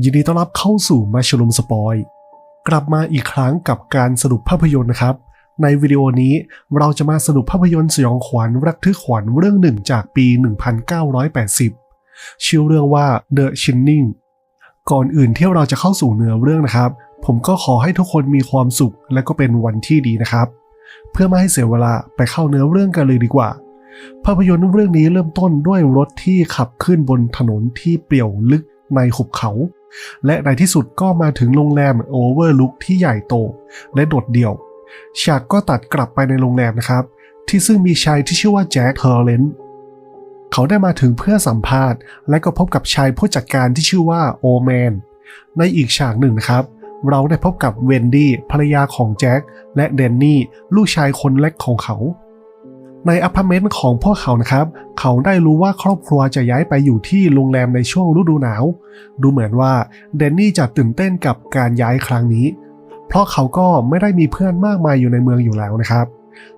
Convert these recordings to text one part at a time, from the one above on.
ยินดีต้อนรับเข้าสู่มาชลุมสปอย กลับมาอีกครั้งกับการสรุปภาพยนตร์นะครับ ในวิดีโอนี้เราจะมาสรุปภาพยนตร์สยองขวัญระทึกขวัญเรื่องหนึ่งจากปี 1980 ชื่อเรื่องว่า The Shining ก่อนอื่นที่เราจะเข้าสู่เนื้อเรื่องนะครับ ผมก็ขอให้ทุกคนมีความสุขและก็เป็นวันที่ดีนะครับ เพื่อไม่ให้เสียเวลาไปเข้าเนื้อเรื่องกันเลยดีกว่า ภาพยนตร์เรื่องนี้เริ่มต้นด้วยรถที่ขับขึ้นบนถนนที่เปลี่ยวลึกในหุบเขา และในที่สุดก็มาถึงโรงแรมโอเวอร์ลุกที่ใหญ่โต และโดดเดี่ยวฉากก็ตัดกลับไปในโรงแรมนะครับ ที่ซึ่งมีชายที่ชื่อว่าแจ็คเทอร์เลนเขาได้มาถึงเพื่อสัมภาษณ์ และก็พบกับชายผู้จัดการที่ชื่อว่าโอแมนในอีกฉากหนึ่งนะครับ เราได้พบกับเวนดี้ภรรยาของแจ็คและเดนนี่ลูกชายคนเล็กของเขา ในอพาร์ตเมนต์ของพวกเขานะครับ เขาได้รู้ว่าครอบครัวจะย้ายไปอยู่ที่โรงแรมในช่วงฤดูหนาว ดูเหมือนว่าเดนนี่จะตื่นเต้นกับการย้ายครั้งนี้ เพราะเขาก็ไม่ได้มีเพื่อนมากมายอยู่ในเมืองอยู่แล้วนะครับ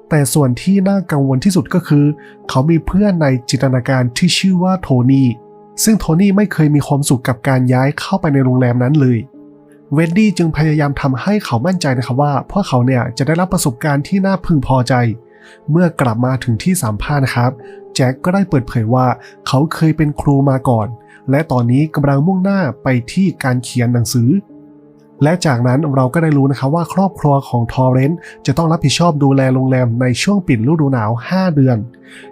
แต่ส่วนที่น่ากังวลที่สุดก็คือ เขามีเพื่อนในจินตนาการที่ชื่อว่าโทนี่ ซึ่งโทนี่ไม่เคยมีความสุขกับการย้ายเข้าไปในโรงแรมนั้นเลยเวนดี้จึงพยายามทำให้เขามั่นใจนะครับว่าพวกเขาเนี่ยจะได้รับประสบการณ์ที่น่าพึงพอใจ เมื่อกลับมาถึงที่สามพานะครับ แจ็คก็ได้เปิดเผยว่าเขาเคยเป็นครูมาก่อน และตอนนี้กำลังมุ่งหน้าไปที่การเขียนหนังสือ และจากนั้นเราก็ได้รู้นะครับว่าครอบครัวของทอร์เรนต์จะต้องรับผิดชอบดูแลโรงแรมในช่วงปิดฤดูหนาว 5 เดือน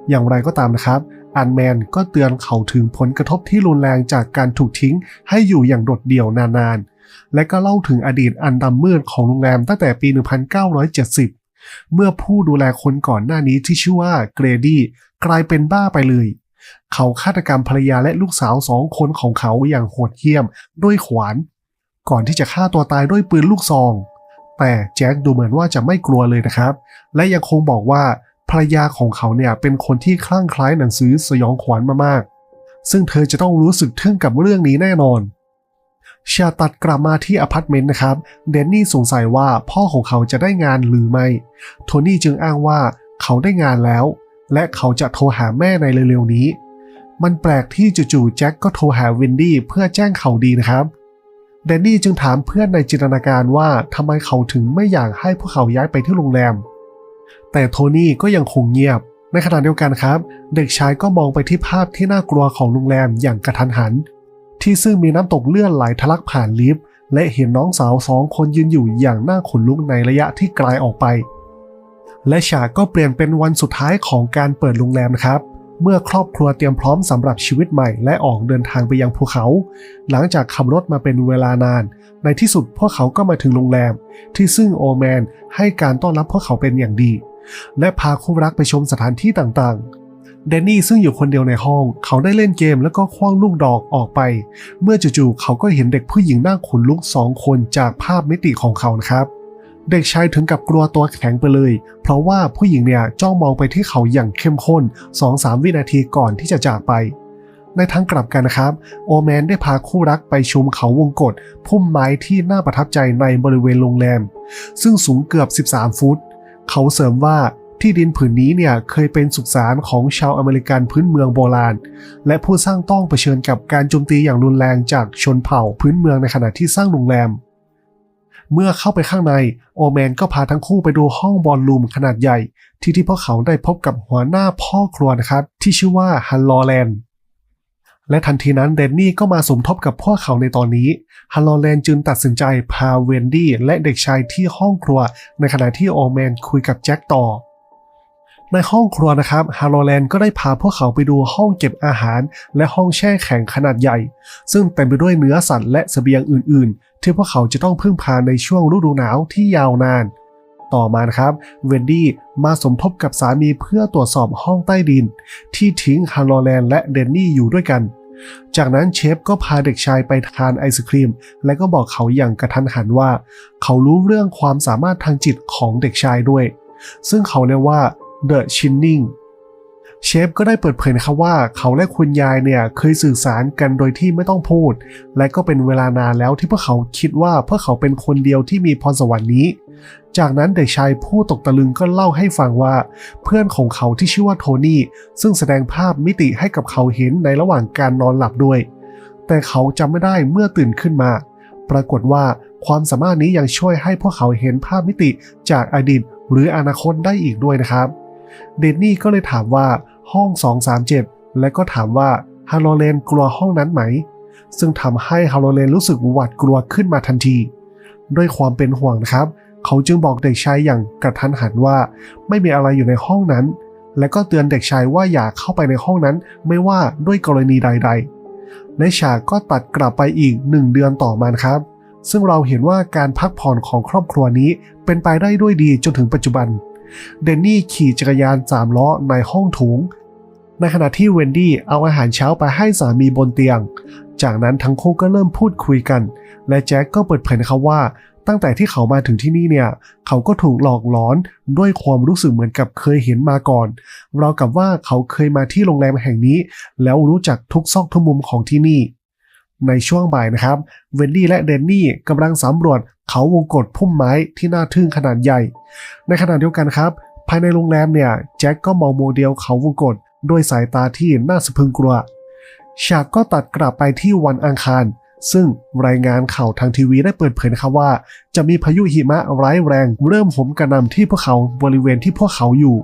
อย่างไรก็ตามนะครับอันแมนก็เตือนเขาถึงผลกระทบที่รุนแรงจากการถูกทิ้ง ให้อยู่อย่างโดดเดี่ยวนานๆ และก็เล่าถึงอดีตอันดำมืดของโรงแรมตั้งแต่ปี 1970 เมื่อผู้ดูแลคนก่อนหน้านี้ที่ชื่อว่าเกรดี้กลายเป็นบ้าไปเลย เขาฆาตกรรมภรรยาและลูกสาวสองคนของเขาอย่างโหดเหี้ยมด้วยขวาน ก่อนที่จะฆ่าตัวตายด้วยปืนลูกซอง แต่แจ็คดูเหมือนว่าจะไม่กลัวเลยนะครับ และยังคงบอกว่าภรรยาของเขาเนี่ยเป็นคนที่คลั่งคล้ายหนังสือสยองขวัญมากๆซึ่งเธอจะต้องรู้สึกทึ่งกับเรื่องนี้แน่นอน ชาตัดกลับมาที่อพาร์ตเมนต์นะครับเดนนี่สงสัยว่าพ่อของเขาจะได้งานหรือไม่ โทนี่จึงอ้างว่าเขาได้งานแล้ว และเขาจะโทรหาแม่ในเร็วๆนี้ มันแปลกที่จู่ๆแจ็คก็โทรหาวินดี้เพื่อแจ้งข่าวดีนะครับแดนนี่จึงถามเพื่อนในจินตนาการว่าทำไมเขาถึงไม่อยากให้พวกเขาย้ายไปที่โรงแรม แต่โทนี่ก็ยังคงเงียบ ในขณะเดียวกันครับ เด็กชายก็มองไปที่ภาพที่น่ากลัวของโรงแรมอย่างกระทันหัน ที่ซึ่งมีน้ำตกเลื่อนไหลทะลักผ่านลิฟต์และเห็นน้องสาวสองคนยืนอยู่อย่างน่าขนลุกในระยะที่ไกลออกไป และฉากก็เปลี่ยนเป็นวันสุดท้ายของการเปิดโรงแรมครับ เมื่อครอบครัวเตรียมพร้อมสำหรับชีวิตใหม่และออกเดินทางไปยังภูเขา หลังจากขับรถมาเป็นเวลานาน ในที่สุดพวกเขาก็มาถึงโรงแรม ที่ซึ่งโอแมนให้การต้อนรับพวกเขาเป็นอย่างดี และพาคู่รักไปชมสถานที่ต่างๆ แดนนี่ซึ่งอยู่คนเดียวในห้อง เขาได้เล่นเกมแล้วก็คว้างลูกดอกออกไป เมื่อจู่ๆเขาก็เห็นเด็กผู้หญิงหน้าขนลุกสองคนจากภาพมิติของเขานะครับ เด็กชายถึงกับกลัวตัวแข็งไปเลย เพราะว่าผู้หญิงเนี่ยจ้องมองไปที่เขาอย่างเข้มข้น2-3วินาทีก่อนที่จะจากไป ในทางกลับกันนะครับ โอแมนได้พาคู่รักไปชมเขาวงกฏพุ่มไม้ที่น่าประทับใจในบริเวณโรงแรม ซึ่งสูงเกือบ 13 ฟุต เขาเสริมว่า ที่ดินผืนนี้เนี่ยเคยเป็นสุสานของชาวอเมริกันพื้นเมืองโบราณ และผู้สร้างต้องเผชิญกับการโจมตีอย่างรุนแรงจากชนเผ่าพื้นเมืองในขณะที่สร้างโรงแรม เมื่อเข้าไปข้างในโอแมนก็พาทั้งคู่ไปดูห้องบอลลูมขนาดใหญ่ ที่ที่พวกเขาได้พบกับหัวหน้าพ่อครัวนะครับที่ชื่อว่าฮันลอแลนด์และทันทีนั้นเดนนี่ก็มาสมทบกับพวกเขาในตอนนี้ฮันลอแลนจึงตัดสินใจพาเวนดี้และเด็กชายที่ห้องครัว ในขณะที่โอแมนคุยกับแจ็คต่อ ในห้องครัวนะครับฮาโลแลนด์ก็ได้พาพวกเขาไปดูห้องเก็บอาหาร และห้องแช่แข็งขนาดใหญ่ ซึ่งเต็มไปด้วยเนื้อสัตว์และเสบียงอื่น ๆ ที่พวกเขาจะต้องพึ่งพาในช่วงฤดูหนาวที่ยาวนาน ต่อมาครับเวนดี้มาสมทบกับสามีเพื่อตรวจสอบห้องใต้ดิน ที่ทิ้งฮาโลแลนด์และเดนนี่อยู่ด้วยกัน จากนั้นเชฟก็พาเด็กชายไปทานไอศครีม และก็บอกเขาอย่างกระทันหันว่า เขารู้เรื่องความสามารถทางจิตของเด็กชายด้วย ซึ่งเขาเรียกว่า The Shining เชฟก็ได้เปิดเผยนะครับว่าเขาและคุณยายเนี่ยเคยสื่อสารกันโดยที่ไม่ต้องพูด และก็เป็นเวลานานแล้วที่พวกเขาคิดว่าพวกเขาเป็นคนเดียวที่มีพรสวรรค์นี้ จากนั้นเด็กชายผู้ตกตะลึงก็เล่าให้ฟังว่า เพื่อนของเขาที่ชื่อว่าโทนี่ซึ่งแสดงภาพมิติให้กับเขาเห็นในระหว่างการนอนหลับด้วย แต่เขาจำไม่ได้เมื่อตื่นขึ้นมา ปรากฏว่าความสามารถนี้ยังช่วยให้พวกเขาเห็นภาพมิติจากอดีตหรืออนาคตได้อีกด้วยนะครับ เดนนี่ก็เลยถามว่าห้อง 237 และก็ถามว่าฮาโลเลนกลัวห้องนั้นไหม ซึ่งทำให้ฮาโลเลนรู้สึกหวาดกลัวขึ้นมาทันที ด้วยความเป็นห่วงนะครับ เขาจึงบอกเด็กชายอย่างกระทันหันว่า ไม่มีอะไรอยู่ในห้องนั้น และก็เตือนเด็กชายว่าอย่าเข้าไปในห้องนั้น ไม่ว่าด้วยกรณีใด ๆ ในฉากก็ตัดกลับไปอีกหนึ่งเดือนต่อมาครับ ซึ่งเราเห็นว่าการพักผ่อนของครอบครัวนี้เป็นไปได้ด้วยดีจนถึงปัจจุบัน เดนนี่ขี่จักรยานสามล้อในห้องถุง ในขณะที่เวนดี้เอาอาหารเช้าไปให้สามีบนเตียง จากนั้นทั้งคู่ก็เริ่มพูดคุยกัน และแจ็คก็เปิดเผยนะครับว่า ตั้งแต่ที่เขามาถึงที่นี่เนี่ย เขาก็ถูกหลอกหลอนด้วยความรู้สึกเหมือนกับเคยเห็นมาก่อนเรากับว่าเขาเคยมาที่โรงแรมแห่งนี้ แล้วรู้จักทุกซอกทุกมุมของที่นี่ ในช่วงบ่ายนะครับ เวนดี้และเดนนี่กำลังสำรวจเขาวงกฏพุ่มไม้ที่น่าทึ่งขนาดใหญ่ ในขณะเดียวกันครับ ภายในโรงแรมเนี่ยแจ็คก็มองโมเดลเขาวงกฏด้วยสายตาที่น่าสะพรึงกลัว ฉากก็ตัดกลับไปที่วันอังคาร ซึ่งรายงานข่าวทางทีวีได้เปิดเผยนะครับว่า จะมีพายุหิมะร้ายแรง เริ่มโหมกระหน่ำที่พวกเขาบริเวณที่พวกเขาอยู่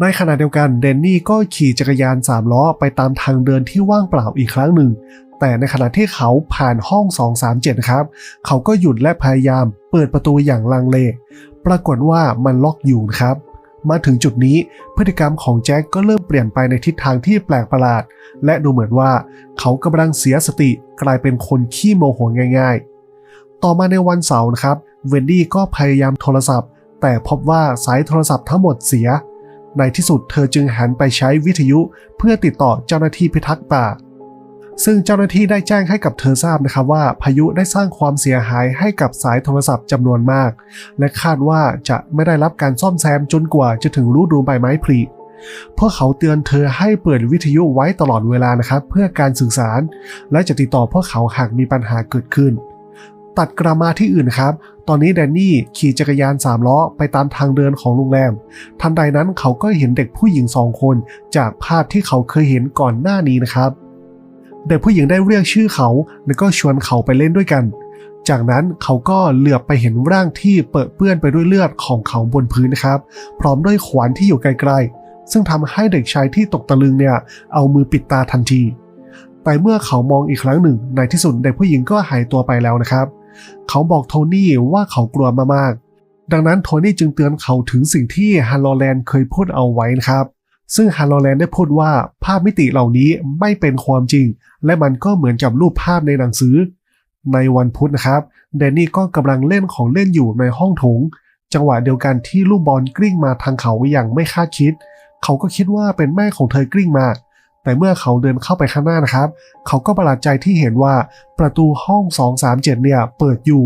ในขณะเดียวกันเดนนี่ก็ขี่จักรยานสามล้อไปตามทางเดินที่ว่างเปล่าอีกครั้งหนึ่ง แต่ในขณะที่เขาผ่านห้อง 237 ครับ เขาก็หยุดและพยายามเปิดประตูอย่างลังเล ปรากฏว่ามันล็อกอยู่ครับ มาถึงจุดนี้พฤติกรรมของแจ็คก็เริ่มเปลี่ยนไปในทิศทางที่แปลกประหลาด และดูเหมือนว่าเขากำลังเสียสติกลายเป็นคนขี้โมโหง่าย ๆ ต่อมาในวันเสาร์นะครับ เวนดี้ก็พยายามโทรศัพท์ แต่พบว่าสายโทรศัพท์ทั้งหมดเสีย ในที่สุดเธอจึงหันไปใช้วิทยุเพื่อติดต่อเจ้าหน้าที่พิทักษ์ป่า ซึ่งเจ้าหน้าที่ได้แจ้งให้กับเธอทราบนะครับว่าพายุได้สร้างความเสียหายให้กับสายโทรศัพท์จำนวนมาก และคาดว่าจะไม่ได้รับการซ่อมแซมจนกว่าจะถึงฤดูใบไม้ผลิพวกเขาเตือนเธอให้เปิดวิทยุไว้ตลอดเวลานะครับ เพื่อการสื่อสาร และจะติดต่อพวกเขาหากมีปัญหาเกิดขึ้น ตัดกรามาที่อื่นครับ ตอนนี้แดนนี่ขี่จักรยานสามล้อไปตามทางเดินของโรงแรม ทันใดนั้นเขาก็เห็นเด็กผู้หญิงสองคน จากภาพที่เขาเคยเห็นก่อนหน้านี้นะครับ เด็กผู้หญิงได้เรียกชื่อเขา แล้วก็ชวนเขาไปเล่นด้วยกัน จากนั้นเขาก็เหลือบไปเห็นร่างที่เปื้อเปื้อนไปด้วยเลือดของเขาบนพื้นนะครับ พร้อมด้วยขวานที่อยู่ไกลๆ ซึ่งทำให้เด็กชายที่ตกตะลึงเนี่ยเอามือปิดตาทันที แต่เมื่อเขามองอีกครั้งหนึ่ง ในที่สุดเด็กผู้หญิงก็หายตัวไปแล้วนะครับ เขาบอกโทนี่ว่าเขากลัวมากๆดังนั้นโทนี่จึงเตือนเขาถึงสิ่งที่ฮันโลแลนด์เคยพูดเอาไว้นะครับ ซึ่งฮันโลแลนด์ได้พูดว่าภาพมิติเหล่านี้ไม่เป็นความจริง และมันก็เหมือนกับรูปภาพในหนังสือ ในวันพุธนะครับแดนนี่ก็กำลังเล่นของเล่นอยู่ในห้องโถง จังหวะเดียวกันที่ลูกบอลกลิ้งมาทางเขาอย่างไม่คาดคิด เขาก็คิดว่าเป็นแม่ของเธอกลิ้งมา แต่เมื่อเขาเดินเข้าไปข้างหน้านะครับ เขาก็ประหลาดใจที่เห็นว่าประตูห้อง 237 เนี่ยเปิดอยู่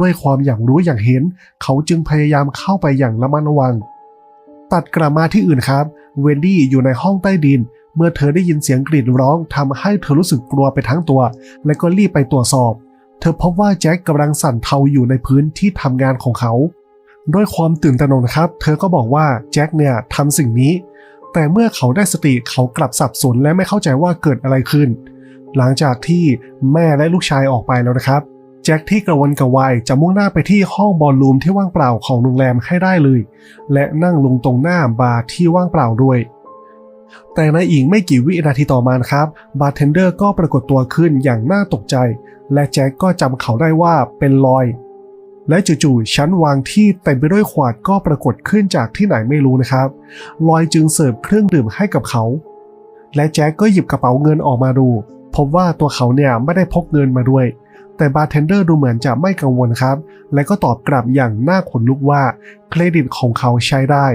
ด้วยความอย่างรู้อย่างเห็น เขาจึงพยายามเข้าไปอย่างระมัดระวัง ตัดกลับมาที่อื่นครับเวนดี้อยู่ในห้องใต้ดิน เมื่อเธอได้ยินเสียงกรีดร้องทำให้เธอรู้สึกกลัวไปทั้งตัว และก็รีบไปตรวจสอบ เธอพบว่าแจ็คกำลังสั่นเทาอยู่ในพื้นที่ทำงานของเขาด้วยความตื่นตระหนกครับ เธอก็บอกว่าแจ็คเนี่ยทำสิ่งนี้ แต่เมื่อเขาได้สติเขากลับสับสนและไม่เข้าใจว่าเกิดอะไรขึ้น หลังจากที่แม่และลูกชายออกไปแล้วนะครับ แจ็คที่กระวนกระวายจะมุ่งหน้าไปที่ห้องบอลลูมที่ว่างเปล่าของโรงแรมให้ได้เลย และนั่งลงตรงหน้าบาร์ที่ว่างเปล่าด้วย แต่ในอีกไม่กี่วินาทีต่อมาครับ บาร์เทนเดอร์ก็ปรากฏตัวขึ้นอย่างน่าตกใจ และแจ็คก็จำเขาได้ว่าเป็นลอย และจู่ๆชั้นวางที่เต็มไปด้วยขวดก็ปรากฏขึ้นจากที่ไหนไม่รู้นะครับ ลอยจึงเสิร์ฟเครื่องดื่มให้กับเขา และแจ็คก็หยิบกระเป๋าเงินออกมาดู พบว่าตัวเขาเนี่ยไม่ได้พกเงินมาด้วย แต่บาร์เทนเดอร์ดูเหมือนจะไม่กังวลครับ และก็ตอบกลับอย่างน่าขนลุกว่าเครดิตของเขาใช้ได้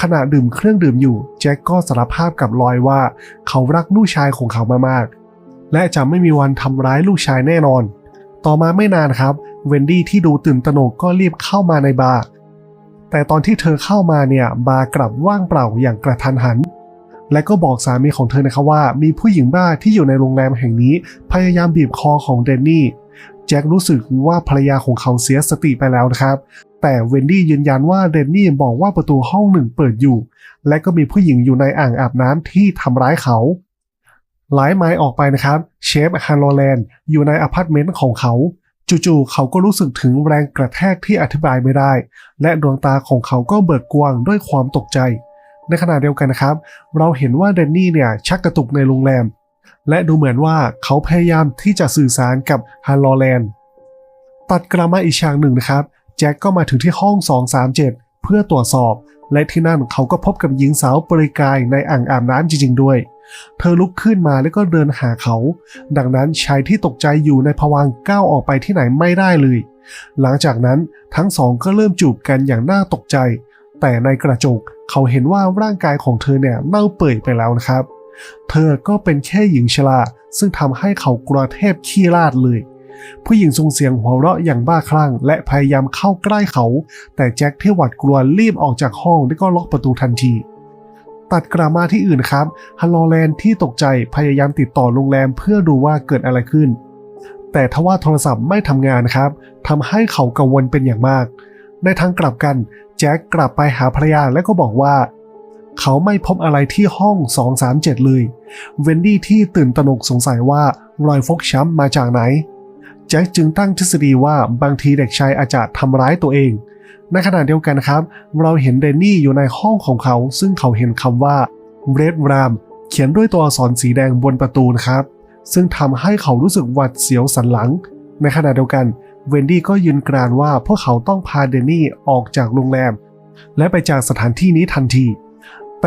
ขณะดื่มเครื่องดื่มอยู่แจ็คก็สารภาพกับลอยว่า เขารักลูกชายของเขามากๆ และจะไม่มีวันทำร้ายลูกชายแน่นอน ต่อมาไม่นานครับเวนดี้ที่ดูตื่นตระหนกก็รีบเข้ามาในบาร์แต่ตอนที่เธอเข้ามาเนี่ยบาร์กลับว่างเปล่าอย่างกระทันหัน และก็บอกสามีของเธอนะครับว่า มีผู้หญิงบ้าที่อยู่ในโรงแรมแห่งนี้ พยายามบีบคอของเดนนี่ แจ็ครู้สึกว่าภรรยาของเขาเสียสติไปแล้วนะครับ แต่เวนดี้ยืนยันว่าเดนนี่บอกว่าประตูห้องหนึ่งเปิดอยู่ และก็มีผู้หญิงอยู่ในอ่างอาบน้ำที่ทำร้ายเขาหลายไม้ออกไปนะครับ เชฟฮันโลแลนด์อยู่ในอพาร์ตเมนต์ของเขา จู่ๆเขาก็รู้สึกถึงแรงกระแทกที่อธิบายไม่ได้ และดวงตาของเขาก็เบิกกว้างด้วยความตกใจ ในขณะเดียวกันนะครับ เราเห็นว่าเดนนี่เนี่ยชักกระตุกในโรงแรม และดูเหมือนว่าเขาพยายามที่จะสื่อสารกับฮันโลแลนด์ตัดกลับมาอีกฉากหนึ่งนะครับ แจ็คก็มาถึงที่ห้อง 237 เพื่อตรวจสอบ และที่นั่นเขาก็พบกับหญิงสาวปริกายในอ่างอาบน้ำจริง ๆ ด้วย เธอลุกขึ้นมาแล้วก็เดินหาเขา ดังนั้นชายที่ตกใจอยู่ในภวังก้าวออกไปที่ไหนไม่ได้เลย หลังจากนั้นทั้งสองก็เริ่มจูบกันอย่างน่าตกใจ แต่ในกระจกเขาเห็นว่าร่างกายของเธอเนี่ยเน่าเปื่อยไปแล้วนะครับ เธอก็เป็นแค่หญิงชราซึ่งทำให้เขากลัวเทพขี้ราดเลย ผู้หญิงส่งเสียงหัวเราะอย่างบ้าคลั่ง และพยายามเข้าใกล้เขา แต่แจ็คที่หวาดกลัวรีบออกจากห้องแล้วก็ล็อกประตูทันที ตัดกลับมาที่อื่นครับฮันโลแลนด์ที่ตกใจพยายามติดต่อโรงแรมเพื่อดูว่าเกิดอะไรขึ้น แต่ทว่าโทรศัพท์ไม่ทำงานครับทำให้เขากังวลเป็นอย่างมากในทางกลับกัน แจ็คกลับไปหาภรรยาและก็บอกว่า เขาไม่พบอะไรที่ห้อง 237 เลย เวนดี้ที่ตื่นตระหนกสงสัยว่ารอยฟกช้ำมาจากไหน แจ็คจึงตั้งทฤษฎีว่าบางทีเด็กชายอาจจะทำร้ายตัวเอง ในขณะเดียวกันครับ เราเห็นเดนนี่อยู่ในห้องของเขา ซึ่งเขาเห็นคำว่า Red Ram เขียนด้วยตัวอักษรสีแดงบนประตูนะครับ ซึ่งทำให้เขารู้สึกหวัดเสียวสันหลัง ในขณะเดียวกันเวนดี้ก็ยืนกรานว่าพวกเขาต้องพาเดนนี่ออกจากโรงแรม และไปจากสถานที่นี้ทันที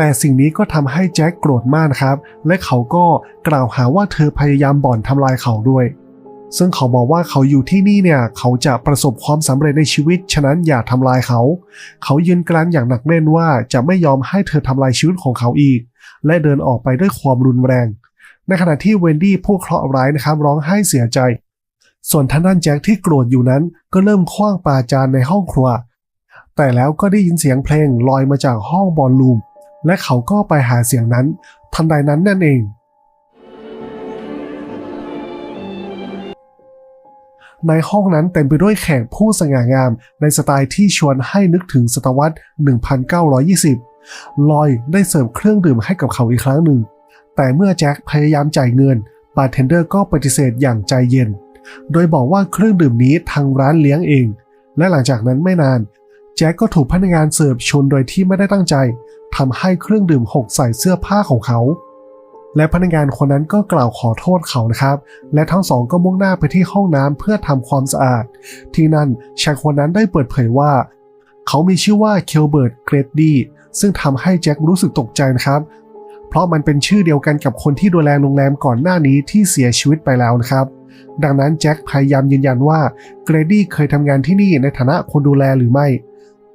แต่สิ่งนี้ก็ทำให้แจ็คโกรธมากครับ และเขาก็กล่าวหาว่าเธอพยายามบ่อนทำลายเขาด้วย ซึ่งเขาบอกว่าเขาอยู่ที่นี่เนี่ย เขาจะประสบความสำเร็จในชีวิต ฉะนั้นอย่าทำลายเขา เขายืนกรานอย่างหนักแน่นว่าจะไม่ยอมให้เธอทำลายชีวิตของเขาอีก และเดินออกไปด้วยความรุนแรง ในขณะที่เวนดี้ผู้เคราะห์ร้ายนะครับร้องไห้เสียใจ ส่วนท่านด้านแจ็คที่โกรธอยู่นั้น ก็เริ่มคว้างปาจานในห้องครัวแต่แล้วก็ได้ยินเสียงเพลงลอยมาจากห้องบอลลูม และเขาก็ไปหาเสียงนั้น ทันใดนั้นนั่นเอง ในห้องนั้นเต็มไปด้วยแขกผู้สง่างามในสไตล์ที่ชวนให้นึกถึงศตวรรษ 1920 ลอยได้เสิร์ฟเครื่องดื่มให้กับเขาอีกครั้งหนึ่ง แต่เมื่อแจ็คพยายามจ่ายเงิน บาร์เทนเดอร์ก็ปฏิเสธอย่างใจเย็น โดยบอกว่าเครื่องดื่มนี้ทางร้านเลี้ยงเอง และหลังจากนั้นไม่นาน แจ็คก็ถูกพนักงานเสิร์ฟชนโดยที่ไม่ได้ตั้งใจ ทำให้เครื่องดื่มหกใส่เสื้อผ้าของเขา และพนักงานคนนั้นก็กล่าวขอโทษเขานะครับ และทั้งสองก็มุ่งหน้าไปที่ห้องน้ำเพื่อทำความสะอาด ที่นั่นชายคนนั้นได้เปิดเผยว่า เขามีชื่อว่าเคลเบิร์ตเกรดดี้ซึ่งทำให้แจ็ครู้สึกตกใจนะครับเพราะมันเป็นชื่อเดียวกันกับคนที่ดูแลโรงแรมก่อนหน้านี้ที่เสียชีวิตไปแล้วนะครับ ดังนั้นแจ็คพยายามยืนยันว่าเกรดดี้เคยทำงานที่นี่ในฐานะคนดูแลหรือไม่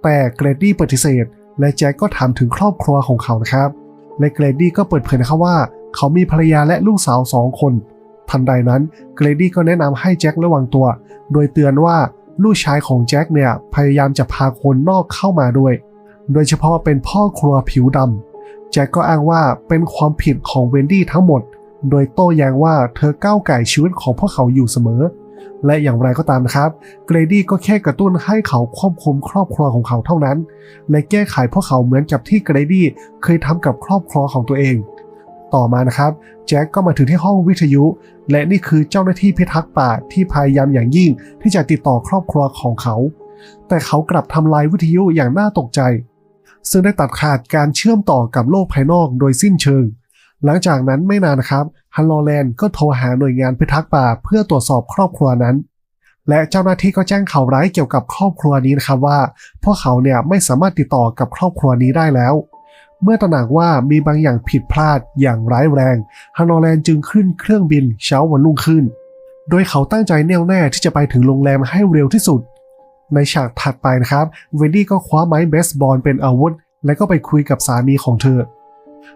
แต่เกรดดี้ปฏิเสธ และแจ็คก็ถามถึงครอบครัวของเขานะครับ และเกรดดี้ก็เปิดเผยนะครับว่า เขามีภรรยาและลูกสาวสองคน ทันใดนั้นเกรดดี้ก็แนะนำให้แจ็คระวังตัว โดยเตือนว่าลูกชายของแจ็คเนี่ยพยายามจะพาคนนอกเข้ามาด้วย โดยเฉพาะเป็นพ่อครัวผิวดำแจ็คก็อ้างว่าเป็นความผิดของเวนดี้ทั้งหมด โดยโต้แย้งว่าเธอก้าวไก่ชีวิตของพวกเขาอยู่เสมอ และอย่างไรก็ตามนะครับ เกรดี้ก็แค่กระตุ้นให้เขาควบคุมครอบครัวของเขาเท่านั้น และแก้ไขพวกเขาเหมือนกับที่เกรดี้เคยทำกับครอบครัวของตัวเอง ต่อมานะครับ แจ็คก็มาถึงที่ห้องวิทยุ และนี่คือเจ้าหน้าที่พิทักษ์ป่าที่พยายามอย่างยิ่งที่จะติดต่อครอบครัวของเขา แต่เขากลับทำลายวิทยุอย่างน่าตกใจ ซึ่งได้ตัดขาดการเชื่อมต่อกับโลกภายนอกโดยสิ้นเชิง หลังจากนั้นไม่นานนะครับฮันโลแลนก็โทรหาหน่วยงานพิทักษ์ป่าเพื่อตรวจสอบครอบครัวนั้น และเจ้าหน้าที่ก็แจ้งข่าวร้ายเกี่ยวกับครอบครัวนี้นะครับว่า พวกเขาเนี่ยไม่สามารถติดต่อกับครอบครัวนี้ได้แล้ว เมื่อตระหนักว่ามีบางอย่างผิดพลาดอย่างร้ายแรงฮันโลแลนจึงขึ้นเครื่องบินเช้าวันรุ่งขึ้น โดยเขาตั้งใจแน่วแน่ที่จะไปถึงโรงแรมให้เร็วที่สุด ในฉากถัดไปนะครับเวนดี้ก็คว้าไม้เบสบอลเป็นอาวุธ และก็ไปคุยกับสามีของเธอ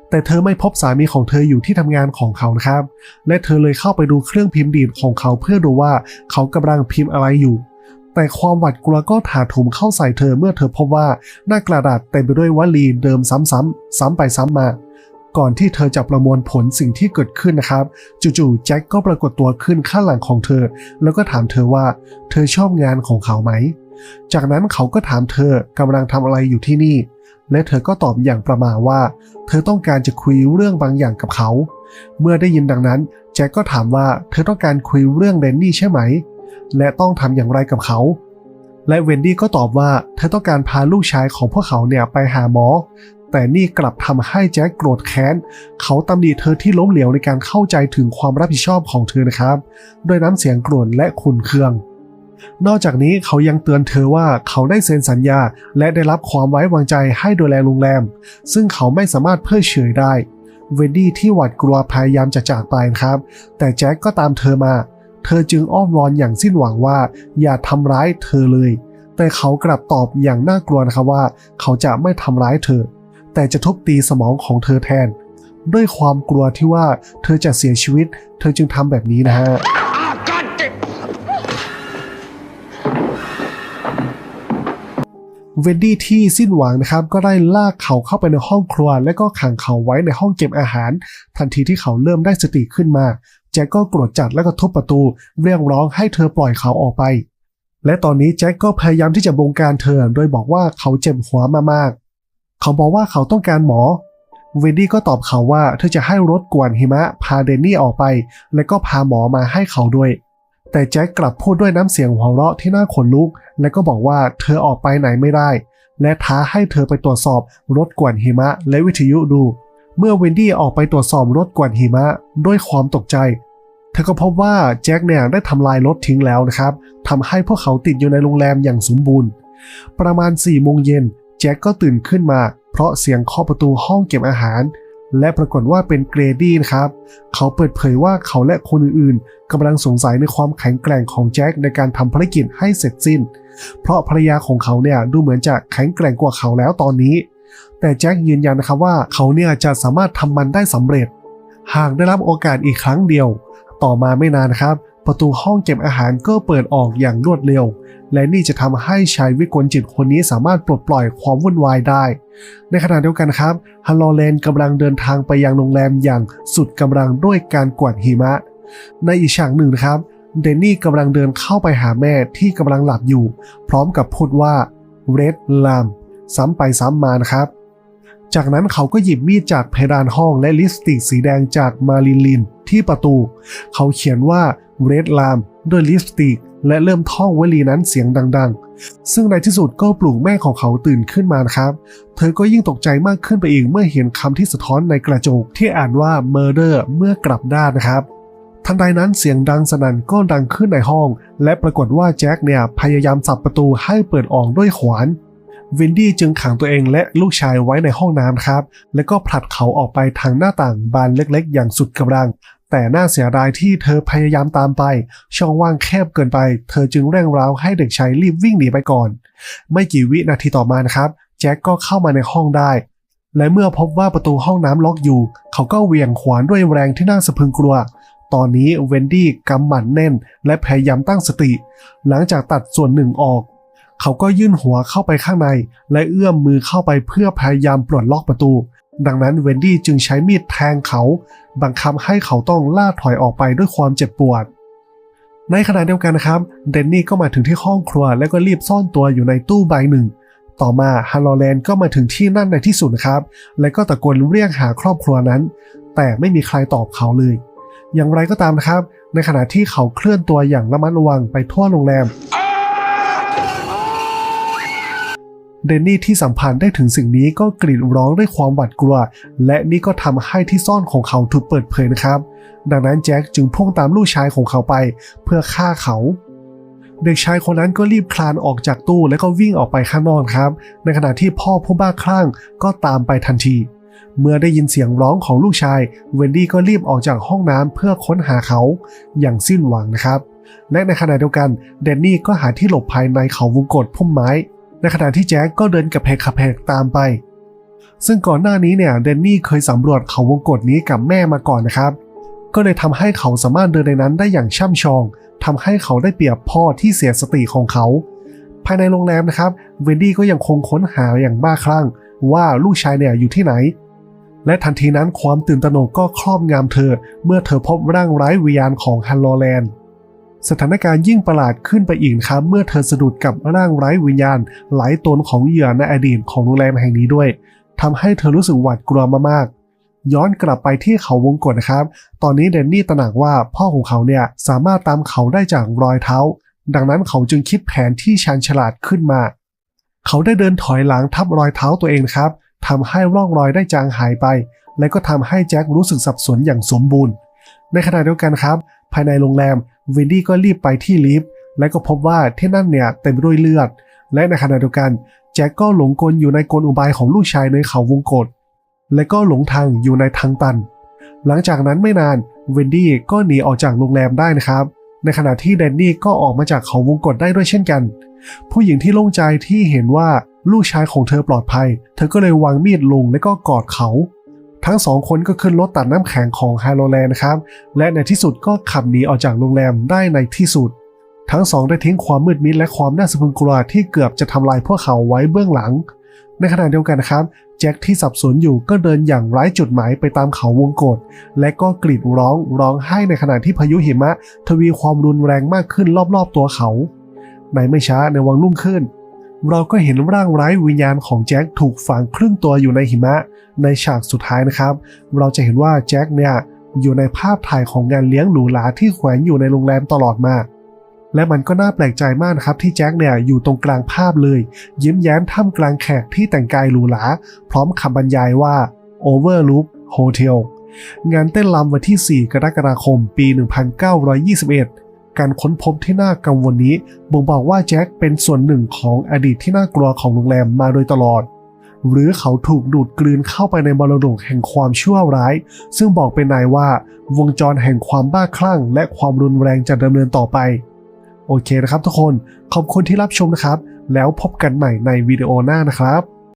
แต่เธอไม่พบสามีของเธออยู่ที่ทำงานของเขานะครับ และเธอเลยเข้าไปดูเครื่องพิมพ์ดีดของเขาเพื่อดูว่าเขากำลังพิมพ์อะไรอยู่ แต่ความหวาดกลัวก็ถาถมเข้าใส่เธอเมื่อเธอพบว่าหน้ากระดาษเต็มไปด้วยวลีเดิมซ้ำๆซ้ำไปซ้ำมาก่อนที่เธอจะประมวลผลสิ่งที่เกิดขึ้นนะครับ จู่ๆแจ็คก็ปรากฏตัวขึ้นข้างหลังของเธอ แล้วก็ถามเธอว่า เธอชอบงานของเขาไหม จากนั้นเขาก็ถามเธอกำลังทำอะไรอยู่ที่นี่ และเธอก็ตอบอย่างประมาว่า เธอต้องการจะคุยเรื่องบางอย่างกับเขา เมื่อได้ยินดังนั้น แจ็คก็ถามว่าเธอต้องการคุยเรื่องแดนนี่ใช่ไหม และต้องทำอย่างไรกับเขา และเวนดี้ก็ตอบว่าเธอต้องการพาลูกชายของพวกเขาเนี่ยไปหาหมอ แต่นี่กลับทำให้แจ็คโกรธแค้น เขาตำหนิเธอที่ล้มเหลวในการเข้าใจถึงความรับผิดชอบของเธอนะครับ ด้วยน้ำเสียงโกรธและขุนเคือง นอกจากนี้เขายังเตือนเธอว่าเขาได้เซ็นสัญญา และได้รับความไว้วางใจให้ดูแลโรงแรม ซึ่งเขาไม่สามารถเพิกเฉยได้ เวนดี้ที่หวาดกลัวพยายามจะจากไปครับ แต่แจ็คก็ตามเธอมา เธอจึงอ้อนวอนอย่างสิ้นหวังว่า อย่าทำร้ายเธอเลย แต่เขากลับตอบอย่างน่ากลัวนะครับว่า เขาจะไม่ทำร้ายเธอ แต่จะทุบตีสมองของเธอแทน ด้วยความกลัวที่ว่าเธอจะเสียชีวิต เธอจึงทำแบบนี้นะฮะ เวนดี้ที่สิ้นหวังนะครับก็ได้ลากเขาเข้าไปในห้องครัว และก็ขังเขาไว้ในห้องเก็บอาหาร ทันทีที่เขาเริ่มได้สติขึ้นมาแจ็คก็โกรธจัดแล้วก็ทุบประตู เรียกร้องให้เธอปล่อยเขาออกไป และตอนนี้แจ็คก็พยายามที่จะบงการเธอโดยบอกว่าเขาเจ็บหัวมามาก เขาบอกว่าเขาต้องการหมอเวนดี้ก็ตอบเขาว่าเธอจะให้รถกวนหิมะพาเดนนี่ออกไป และก็พาหมอมาให้เขาด้วย แต่แจ็คกลับพูดด้วยน้ำเสียงหัวเราะที่น่าขนลุก และก็บอกว่าเธอออกไปไหนไม่ได้ และท้าให้เธอไปตรวจสอบรถกวนหิมะและวิทยุดู เมื่อเวนดี้ออกไปตรวจสอบรถกวนหิมะด้วยความตกใจ เธอก็พบว่าแจ็คเนี่ยได้ทำลายรถทิ้งแล้วนะครับทำให้พวกเขาติดอยู่ในโรงแรมอย่างสมบูรณ์ ประมาณ4ี่โมงเย็นแจ็คก็ตื่นขึ้นมา เพราะเสียงเคาะประตูห้องเก็บอาหาร และปรากฏว่าเป็นเกรดี้นะครับ เขาเปิดเผยว่าเขาและคนอื่นๆกำลังสงสัยในความแข็งแกร่งของแจ็คในการทำภารกิจให้เสร็จสิ้น เพราะภรรยาของเขาเนี่ยดูเหมือนจะแข็งแกร่งกว่าเขาแล้วตอนนี้ แต่แจ็คยืนยันนะครับว่าเขาเนี่ยจะสามารถทำมันได้สำเร็จ หากได้รับโอกาสอีกครั้งเดียว ต่อมาไม่นานนะครับ ประตูห้องเก็บอาหารก็เปิดออกอย่างรวดเร็ว และนี่จะทำให้ชายวิกลจิตคนนี้สามารถปลดปล่อยความวุ่นวายได้ ในขณะเดียวกันครับฮันโลเลนกำลังเดินทางไปยังโรงแรมอย่างสุดกำลังด้วยการกวาดหิมะ ในอีกฉากหนึ่งนะครับเดนนี่กำลังเดินเข้าไปหาแม่ที่กำลังหลับอยู่ พร้อมกับพูดว่า Red Lam ซ้ำไปซ้ำมานะครับ จากนั้นเขาก็หยิบมีดจากเพดานห้องและลิปสติกสีแดงจากมารินลินที่ประตู เขาเขียนว่า Red Lam ด้วยลิปสติก และเริ่มท่องวลีนั้นเสียงดัง ๆ ซึ่งในที่สุดก็ปลุกแม่ของเขาตื่นขึ้นมานะครับ เธอก็ยิ่งตกใจมากขึ้นไปอีกเมื่อเห็นคำที่สะท้อนในกระจกที่อ่านว่า murder เมื่อกลับด้านนะครับทันใดนั้นเสียงดังสนั่นก็ดังขึ้นในห้อง และปรากฏว่าแจ็คเนี่ยพยายามสับประตูให้เปิดออกด้วยขวานวินดี้จึงขังตัวเองและลูกชายไว้ในห้องน้ำครับ แล้วก็ผลัดเขาออกไปทางหน้าต่างบานเล็กๆ อย่างสุดกำลัง แต่น่าเสียดายที่เธอพยายามตามไป ช่องว่างแคบเกินไป เธอจึงเร่งร้าวให้เด็กชายรีบวิ่งหนีไปก่อน ไม่กี่วินาทีต่อมานะครับแจ็คก็เข้ามาในห้องได้ และเมื่อพบว่าประตูห้องน้ำล็อกอยู่ เขาก็เหวี่ยงขวานด้วยแรงที่น่าสะพึงกลัว ตอนนี้เวนดี้กำหมัดแน่น และพยายามตั้งสติ หลังจากตัดส่วนหนึ่งออก เขาก็ยื่นหัวเข้าไปข้างใน และเอื้อมมือเข้าไปเพื่อพยายามปลดล็อกประตู ดังนั้นเวนดี้จึงใช้มีดแทงเขา บังคับให้เขาต้องล่าถอยออกไปด้วยความเจ็บปวด ในขณะเดียวกันนะครับ เดนนี่ก็มาถึงที่ห้องครัวและก็รีบซ่อนตัวอยู่ในตู้ใบหนึ่ง ต่อมาฮันลแลนด์ก็มาถึงที่นั่นในที่สุดนะครับ และก็ตะโกนเรียกหาครอบครัวนั้น แต่ไม่มีใครตอบเขาเลย อย่างไรก็ตามนะครับ ในขณะที่เขาเคลื่อนตัวอย่างระมัดระวังไปทั่วโรงแรม เดนนี่ที่สัมพันธ์ได้ถึงสิ่งนี้ก็กรีดร้องด้วยความหวาดกลัว และนี่ก็ทำให้ที่ซ่อนของเขาถูกเปิดเผยนะครับ ดังนั้นแจ็คจึงพุ่งตามลูกชายของเขาไป เพื่อฆ่าเขา เด็กชายคนนั้นก็รีบคลานออกจากตู้แล้วก็วิ่งออกไปข้างนอกครับ ในขณะที่พ่อผู้บ้าคลั่งก็ตามไปทันที เมื่อได้ยินเสียงร้องของลูกชาย เวนดี้ก็รีบออกจากห้องน้ำเพื่อค้นหาเขาอย่างสิ้นหวังนะครับ และในขณะเดียวกันแดนนี่ก็หาที่หลบภายในเขาวงกฏพุ่มไม้ ในขณะที่แจ็คก็เดินกระเพกกระเพกตามไป ซึ่งก่อนหน้านี้เนี่ยแดนนี่เคยสำรวจเขาวงกฏนี้กับแม่มาก่อนนะครับ ก็เลยทำให้เขาสามารถเดินในนั้นได้อย่างช่ำชองทำให้เขาได้เปรียบพ่อที่เสียสติของเขา ภายในโรงแรมนะครับเวนดี้ก็ยังคงค้นหาอย่างบ้าคลั่ง ว่าลูกชายเนี่ยอยู่ที่ไหน และทันทีนั้นความตื่นตระหนกก็ครอบงำเธอ เมื่อเธอพบร่างไร้วิญญาณของฮันโลแลนด์ สถานการณ์ยิ่งประหลาดขึ้นไปอีกครับ เมื่อเธอสะดุดกับร่างไร้วิญญาณหลายตนของเหยื่อในอดีตของโรงแรมแห่งนี้ด้วยทำให้เธอรู้สึกหวาดกลัวมากๆ ย้อนกลับไปที่เขาวงกฏนะครับ ตอนนี้แดนนี่ตระหนักว่าพ่อของเขาเนี่ยสามารถตามเขาได้จากรอยเท้า ดังนั้นเขาจึงคิดแผนที่ชาญฉลาดขึ้นมา เขาได้เดินถอยหลังทับรอยเท้าตัวเองครับทำให้ร่องรอยได้จางหายไป และก็ทำให้แจ็ครู้สึกสับสนอย่างสมบูรณ์ ในขณะเดียวกันครับ ภายในโรงแรมวินดี้ก็รีบไปที่ลิฟต์และก็พบว่าที่นั่นเนี่ยเต็มไปด้วยเลือด และในขณะเดียวกันแจ็คก็หลงกลอยู่ในกลอุบายของลูกชายในเขาวงกฏและก็หลงทางอยู่ในทางตัน หลังจากนั้นไม่นานเวนดี้ก็หนีออกจากโรงแรมได้นะครับ ในขณะที่แดนนี่ก็ออกมาจากเขาวงกฏได้ด้วยเช่นกัน ผู้หญิงที่โล่งใจที่เห็นว่าลูกชายของเธอปลอดภัย เธอก็เลยวางมีดลงและก็กอดเขา ทั้งสองคนก็ขึ้นรถตัดน้ำแข็งของไฮโลแลนด์นะครับ และในที่สุดก็ขับหนีออกจากโรงแรมได้ในที่สุด ทั้งสองได้ทิ้งความมืดมิดและความน่าสะพรึงกลัวที่เกือบจะทำลายพวกเขาไว้เบื้องหลัง ในขณะเดียวกันนะครับแจ็คที่สับสนอยู่ก็เดินอย่างไร้จุดหมายไปตามเขาวงกฏและก็กรีดร้องร้องไห้ในขณะที่พายุหิมะ ทวีความรุนแรงมากขึ้นรอบๆตัวเขา ในไม่ช้าในวังรุ่งขึ้น เราก็เห็นร่างไร้วิญญาณของแจ็คถูกฝังครึ่งตัวอยู่ในหิมะ ในฉากสุดท้ายนะครับ เราจะเห็นว่าแจ็คเนี่ยอยู่ในภาพถ่ายของงานเลี้ยงหรูหราที่แขวนอยู่ในโรงแรมตลอดมา และมันก็น่าแปลกใจมากนะครับที่แจ็คเนี่ยอยู่ตรงกลางภาพเลย ยิ้มแย้มท่ามกลางแขกที่แต่งกายหรูหราพร้อมคำบรรยายว่า Overlook Hotel งานเต้นรำวันที่ 4 กรกฎาคม ปี 1921 การค้นพบที่น่ากังวลนี้บ่งบอกว่าแจ็คเป็นส่วนหนึ่งของอดีตที่น่ากลัวของโรงแรมมาโดยตลอด หรือเขาถูกดูดกลืนเข้าไปในมรดกแห่งความชั่วร้าย ซึ่งบอกเป็นนายว่าวงจรแห่งความบ้าคลั่ง และความรุนแรงจะดำเนินต่อไป โอเคนะครับทุกคน ขอบคุณที่รับชมนะครับ แล้วพบกันใหม่ในวิดีโอหน้านะครับ